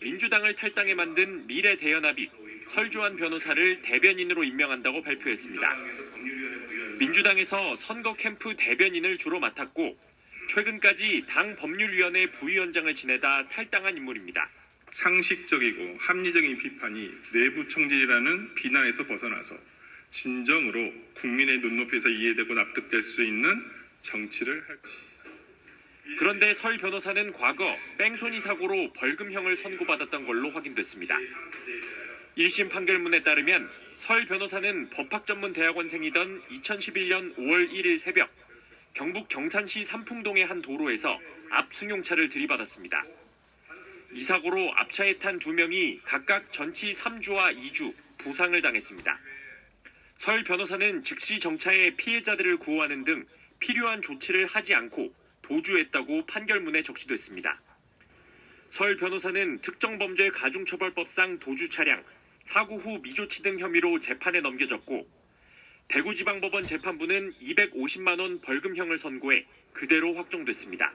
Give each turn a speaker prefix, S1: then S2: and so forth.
S1: 민주당을 탈당해 만든 미래 대연합이 설주환 변호사를 대변인으로 임명한다고 발표했습니다. 민주당에서 선거 캠프 대변인을 주로 맡았고 최근까지 당 법률위원회 부위원장을 지내다 탈당한 인물입니다.
S2: 상식적이고 합리적인 비판이 내부 청질이라는 비난에서 벗어나서 진정으로 국민의 눈높이에서 이해되고 납득될 수 있는 정치를 할 것입니다.
S1: 그런데 설 변호사는 과거 뺑소니 사고로 벌금형을 선고받았던 걸로 확인됐습니다. 1심 판결문에 따르면 설 변호사는 법학전문대학원생이던 2011년 5월 1일 새벽 경북 경산시 삼풍동의 한 도로에서 앞 승용차를 들이받았습니다. 이 사고로 앞차에 탄 두 명이 각각 전치 3주와 2주 부상을 당했습니다. 설 변호사는 즉시 정차해 피해자들을 구호하는 등 필요한 조치를 하지 않고 도주했다고 판결문에 적시됐습니다. 설 변호사는 특정범죄 가중처벌법상 도주 차량, 사고 후 미조치 등 혐의로 재판에 넘겨졌고 대구지방법원 재판부는 250만 원 벌금형을 선고해 그대로 확정됐습니다.